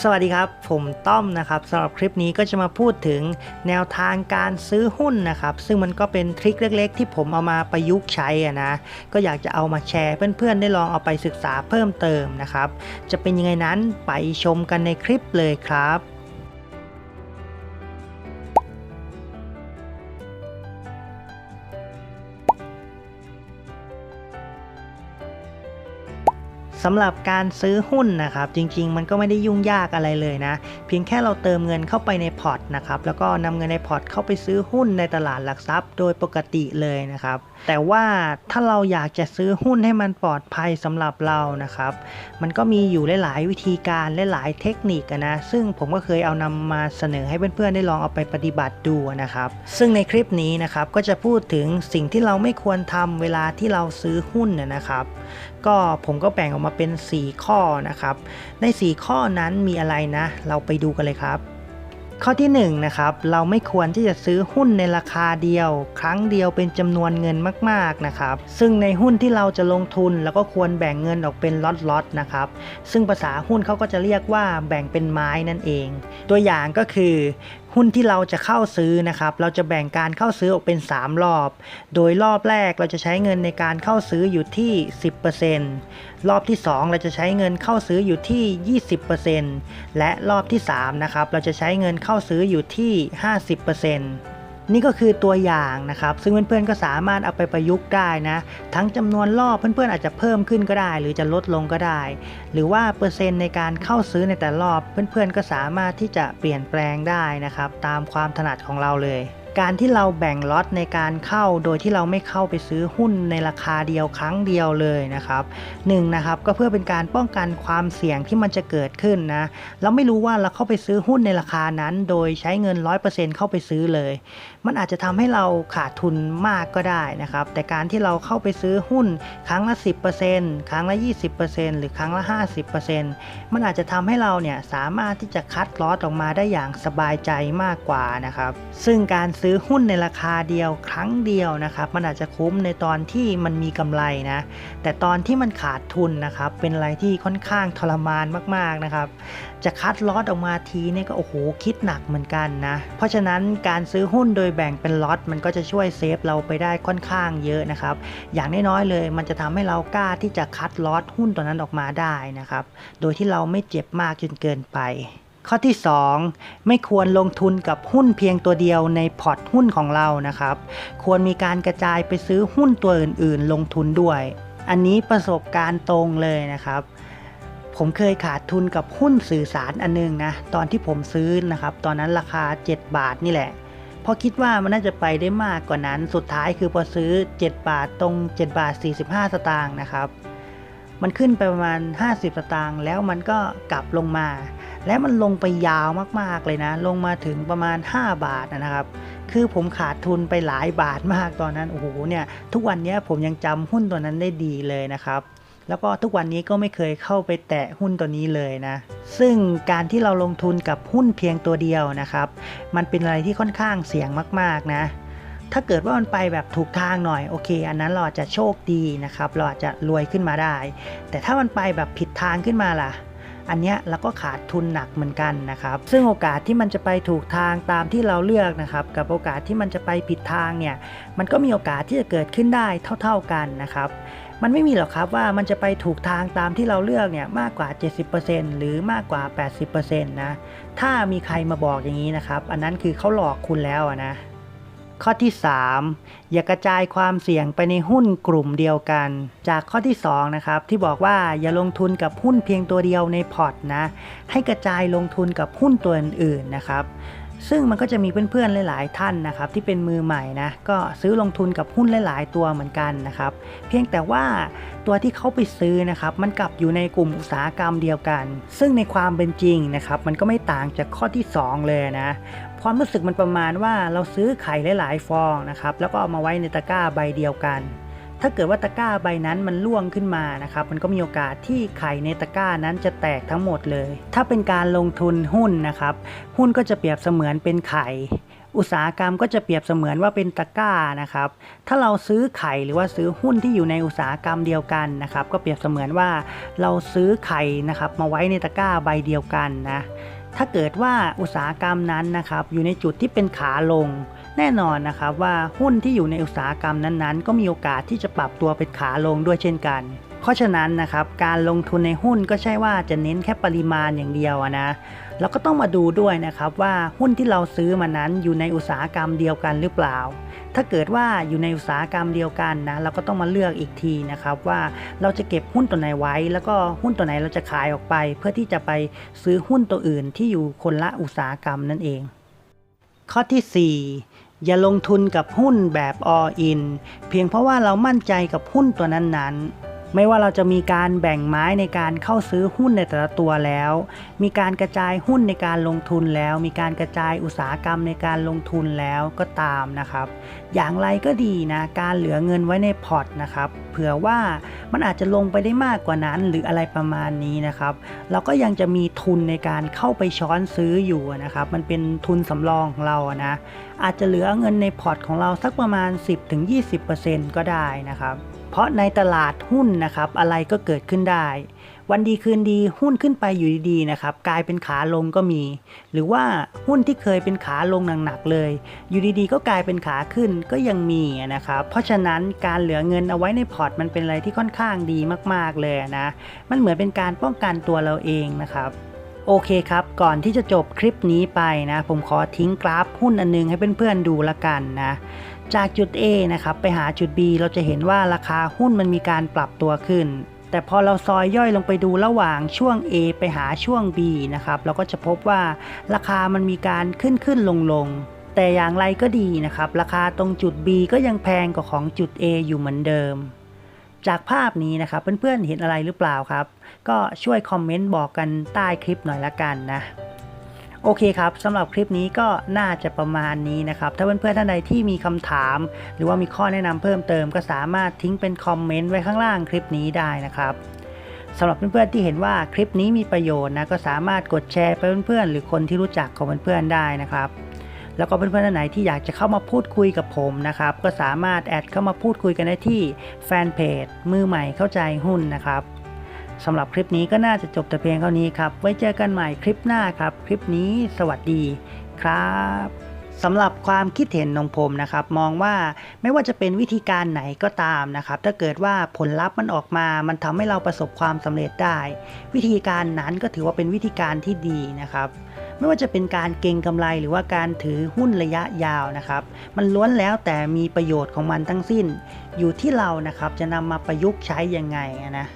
สวัสดีครับ ผมต้อมนะครับสำหรับคลิปนี้ก็จะมาพูดถึงแนวทางการซื้อหุ้นนะครับ ซึ่งมันก็เป็นทริคเล็ก ๆ ที่ผมเอามาประยุกต์ใช้อะนะ ก็อยากจะเอามาแชร์เพื่อนๆ ได้ลองเอาไปศึกษาเพิ่มเติมนะครับ จะเป็นยังไงนั้นไปชมกันในคลิปเลยครับ สำหรับการซื้อหุ้นนะครับจริง ๆ มันก็ไม่ได้ยุ่งยากอะไรเลยนะ เพียงแค่เราเติมเงินเข้าไปในพอร์ตนะครับแล้วก็นำเงินในพอร์ตเข้าไปซื้อหุ้นในตลาดหลักทรัพย์ โดยปกติเลยนะครับแต่ว่าถ้าเราอยากจะซื้อหุ้นให้มันปลอดภัยสำหรับเรานะครับ มันก็มีอยู่หลายๆวิธีการและหลายเทคนิคนะซึ่งผมก็เคยเอานำมาเสนอให้เพื่อนๆได้ลองเอาไปปฏิบัติดูนะครับ ซึ่งในคลิปนี้นะครับก็จะพูดถึงสิ่งที่เราไม่ควรทำเวลาที่เราซื้อหุ้นนะครับ ก็ผมก็แบ่งออกมาเป็น 4 ข้อนะครับ ใน 4 ข้อนั้นมีอะไรนะ เราไปดูกันเลยครับ ข้อที่1นงนะครับเราไม่ควรที่จะซื้อหุ้นในราคาเดียว ครั้งเดียวเป็นจำนวนเงินมากๆนะครับ ซึ่งในหุ้นที่เราจะลงทุนแล้วก็ควรแบ่งเงินออกเป็นล็อตๆนะครับ ซึ่งภาษาหุ้นเขาก็จะเรียกว่าแบ่งเป็นไม้นั่นเอง ตัวอย่างก็คือ หุ้นที่เราจะเข้าซื้อนะครับ เราจะแบ่งการเข้าซื้อออกเป็น 3 รอบ โดยรอบแรกเราจะใช้เงินในการเข้าซื้ออยู่ที่ 10%รอบที่ 2 เราจะใช้เงินเข้าซื้ออยู่ที่ 20%และรอบที่3นะครับเราจะใช้เงินเข้าซื้ออยู่ที่ 50% นี่ก็คือตัวอย่างนะครับ ซึ่งเพื่อนๆก็สามารถเอาไปประยุกต์ได้นะ ทั้งจำนวนรอบเพื่อนๆอาจจะเพิ่มขึ้นก็ได้ หรือจะลดลงก็ได้ หรือว่าเปอร์เซ็นต์ในการเข้าซื้อในแต่รอบเพื่อนๆก็สามารถที่จะเปลี่ยนแปลงได้นะครับ ตามความถนัดของเราเลย การที่เราแบ่งล็อตในการเข้าโดยที่เราไม่เข้าไปซื้อหุ้นในราคาเดียวครั้งเดียวเลยนะครับหนึ่งนะครับก็เพื่อเป็นการป้องกันความเสี่ยงที่มันจะเกิดขึ้นนะเราไม่รู้ว่าเราเข้าไปซื้อหุ้นในราคานั้น โดยใช้เงิน 100%เข้าไปซื้อเลย มันอาจจะทำให้เราขาดทุนมากก็ได้นะครับแต่การที่เราเข้าไปซื้อหุ้นครั้งละ 10%ครั้งละ 20%หรือครั้งละ 50%มันอาจจะทำให้เราเนี่ยสามารถที่จะคัดล็อสออกมาได้อย่างสบายใจมากกว่านะครับซึ่งการซื้อื้อหุ้นในราคาเดียวครั้งเดียวนะครับ มันอาจจะคุ้มในตอนที่มันมีกำไรนะ แต่ตอนที่มันขาดทุนนะครับ เป็นอะไรที่ค่อนข้างทรมานมากๆนะครับ จะคัดลอตออกมาทีเนี่ยก็โอ้โหคิดหนักเหมือนกันนะ เพราะฉะนั้นการซื้อหุ้นโดยแบ่งเป็นล็อตมันก็จะช่วยเซฟเราไปได้ค่อนข้างเยอะนะครับ อย่างน้อยๆเลย มันจะทำให้เรากล้าที่จะคัดลอตหุ้นตัวนั้นออกมาได้นะครับ โดยที่เราไม่เจ็บมากจนเกินไป ข้อที่ 2 ไม่ควรลงทุนกับหุ้นเพียงตัวเดียวในพอร์ตหุ้นของเรานะครับ ควรมีการกระจายไปซื้อหุ้นตัวอื่น ๆ ลงทุนด้วย อันนี้ประสบการณ์ตรงเลยนะครับ ผมเคยขาดทุนกับหุ้นสื่อสารอันนึงนะ ตอนที่ผมซื้อนะครับ ตอนนั้นราคา 7 บาทนี่แหละพราะคิดว่ามันน่าจะไปได้มากกว่านั้น สุดท้ายคือพอซื้อ 7 บาทตรง 7 บาท 45 สตางค์นะครับ มันขึ้นไปประมาณ 50 สตางค์แล้วมันก็กลับลงมา และมันลงไปยาวมากๆเลยนะ ลงมาถึงประมาณ 5 บาทนะครับ คือผมขาดทุนไปหลายบาทมากตอนนั้น โอ้โห เนี่ย ทุกวันนี้ผมยังจำหุ้นตัวนั้นได้ดีเลยนะครับ แล้วก็ทุกวันนี้ก็ไม่เคยเข้าไปแตะหุ้นตัวนี้เลยนะ ซึ่งการที่เราลงทุนกับหุ้นเพียงตัวเดียวนะครับ มันเป็นอะไรที่ค่อนข้างเสี่ยงมากๆนะถ้าเกิดว่ามันไปแบบถูกทางหน่อยโอเค อันนั้นเราอาจจะโชคดีนะครับ เราอาจจะรวยขึ้นมาได้ แต่ถ้ามันไปแบบผิดทางขึ้นมาล่ะ อันเนี้ยเราก็ขาดทุนหนักเหมือนกันนะครับ ซึ่งโอกาสที่มันจะไปถูกทางตามที่เราเลือกนะครับ กับโอกาสที่มันจะไปผิดทางเนี่ยมันก็มีโอกาสที่จะเกิดขึ้นได้เท่า ๆกันนะครับมันไม่มีหรอกครับว่ามันจะไปถูกทางตามที่เราเลือกเนี่ยมากกว่า 70%หรือมากกว่า 80%นะ ถ้ามีใครมาบอกอย่างนี้นะครับ อันนั้นคือเขาหลอกคุณแล้วนะ ข้อที่ 3 อย่ากระจายความเสี่ยงไปในหุ้นกลุ่มเดียวกัน จากข้อที่2นะครับที่บอกว่าอย่าลงทุนกับหุ้นเพียงตัวเดียวในพอร์ตนะ ให้กระจายลงทุนกับหุ้นตัวอื่นๆนะครับ ซึ่งมันก็จะมีเพื่อนๆหลาย ๆ ท่านนะครับที่เป็นมือใหม่นะก็ซื้อลงทุนกับหุ้นหลาย ๆ ตัวเหมือนกันนะครับ เพียงแต่ว่าตัวที่เขาไปซื้อนะครับมันกลับอยู่ในกลุ่มอุตสาหกรรมเดียวกัน ซึ่งในความเป็นจริงนะครับมันก็ไม่ต่างจากข้อที่ 2 เลยนะความรู้สึกมันประมาณว่าเราซื้อไข่หลาย ๆ ฟองนะครับแล้วก็เอามาไว้ในตะกร้าใบเดียวกัน ถ้าเกิดว่าตะกร้าใบนั้นมันร่วงขึ้นมานะครับ มันก็มีโอกาสที่ไข่ในตะกร้านั้นจะแตกทั้งหมดเลย ถ้าเป็นการลงทุนหุ้นนะครับ หุ้นก็จะเปรียบเสมือนเป็นไข่อุตสาหกรรมก็จะเปรียบเสมือนว่าเป็นตะกร้านะครับ ถ้าเราซื้อไข่หรือว่าซื้อหุ้นที่อยู่ในอุตสาหกรรมเดียวกันนะครับ ก็เปรียบเสมือนว่าเราซื้อไข่นะครับ มาไว้ในตะกร้าใบเดียวกันนะ ถ้าเกิดว่าอุตสาหกรรมนั้นนะครับ อยู่ในจุดที่เป็นขาลง แน่นอนนะครับว่าหุ้นที่อยู่ในอุตสาหกรรมนั้นๆ ก็มีโอกาสที่จะปรับตัวเป็นขาลงด้วยเช่นกัน เพราะฉะนั้นนะครับการลงทุนในหุ้นก็ใช่ว่าจะเน้นแค่ปริมาณอย่างเดียวนะเราก็ต้องมาดูด้วยนะครับว่าหุ้นที่เราซื้อมานั้นอยู่ในอุตสาหกรรมเดียวกันหรือเปล่า ถ้าเกิดว่าอยู่ในอุตสาหกรรมเดียวกันนะเราก็ต้องมาเลือกอีกทีนะครับว่าเราจะเก็บหุ้นตัวไหนไว้ แล้วก็หุ้นตัวไหนเราจะขายออกไป เพื่อที่จะไปซื้อหุ้นตัวอื่นที่อยู่คนละอุตสาหกรรมนั่นเอง ข้อที่ 4 อย่าลงทุนกับหุ้นแบบ all in เพียงเพราะว่าเรามั่นใจกับหุ้นตัวนั้นๆ ไม่ว่าเราจะมีการแบ่งไม้ในการเข้าซื้อหุ้นในแต่ละตัวแล้ว มีการกระจายหุ้นในการลงทุนแล้ว มีการกระจายอุตสาหกรรมในการลงทุนแล้วก็ตามนะครับ อย่างไรก็ดีนะการเหลือเงินไว้ในพอร์ตนะครับเผื่อว่ามันอาจจะลงไปได้มากกว่านั้นหรืออะไรประมาณนี้นะครับ เราก็ยังจะมีทุนในการเข้าไปช้อนซื้ออยู่นะครับมันเป็นทุนสำรองของเรานะอาจจะเหลือเงินในพอร์ตของเราสักประมาณ 10-20%ก็ได้นะครับ เพราะในตลาดหุ้นนะครับอะไรก็เกิดขึ้นได้ วันดีคืนดีหุ้นขึ้นไปอยู่ดีๆนะครับกลายเป็นขาลงก็มี หรือว่าหุ้นที่เคยเป็นขาลงหนักๆเลย อยู่ดีๆ ก็กลายเป็นขาขึ้นก็ยังมีนะครับเพราะฉะนั้นการเหลือเงินเอาไว้ในพอร์ตมันเป็นอะไรที่ค่อนข้างดีมากๆเลยนะมันเหมือนเป็นการป้องกันตัวเราเองนะครับโอเคครับ ก่อนที่จะจบคลิปนี้ไปนะ ผมขอทิ้งกราฟหุ้นอันนึงให้เพื่อนๆดูละกันนะ จากจุด A นะครับไปหาจุด B เราจะเห็นว่าราคาหุ้นมันมีการปรับตัวขึ้น แต่พอเราซอยย่อยลงไปดูระหว่างช่วง A ไปหาช่วง B นะครับเราก็จะพบว่าราคามันมีการขึ้นขึ้นลงลงแต่อย่างไรก็ดีนะครับ ราคาตรงจุด B ก็ยังแพงกว่าของจุด A อยู่เหมือนเดิม จากภาพนี้นะครับเพื่อนๆเห็นอะไรหรือเปล่าครับ ก็ช่วยคอมเมนต์บอกกันใต้คลิปหน่อยละกันนะ โอเคครับสำหรับคลิปนี้ก็น่าจะประมาณนี้นะครับ ถ้าเพื่อนๆท่านใดที่มีคำถาม หรือว่ามีข้อแนะนำเพิ่มเติมก็สามารถทิ้งเป็นคอมเมนต์ไว้ข้างล่างคลิปนี้ได้นะครับสำหรับเพื่อนๆที่เห็นว่าคลิปนี้มีประโยชน์นะก็สามารถกดแชร์ไปเพื่อนๆหรือคนที่รู้จักของเพื่อนๆได้นะครับแล้วก็เพื่อนๆท่านไหนที่อยากจะเข้ามาพูดคุยกับผมนะครับ ก็สามารถแอดเข้ามาพูดคุยกันได้ที่แฟนเพจมือใหม่เข้าใจหุ้นนะครับ สำหรับคลิปนี้ก็น่าจะจบแต่เพียงเท่านี้ครับ ไว้เจอกันใหม่คลิปหน้าครับ คลิปนี้สวัสดีครับสำหรับความคิดเห็นของผมนะครับ มองว่าไม่ว่าจะเป็นวิธีการไหนก็ตามนะครับ ถ้าเกิดว่าผลลัพธ์มันออกมา มันทำให้เราประสบความสำเร็จได้ วิธีการนั้นก็ถือว่าเป็นวิธีการที่ดีนะครับไม่ว่าจะเป็นการเก็งกำไรหรือว่าการถือหุ้นระยะยาวนะครับ มันล้วนแล้วแต่มีประโยชน์ของมันทั้งสิ้น อยู่ที่เรานะครับจะนำมาประยุกต์ใช้ยังไงนะ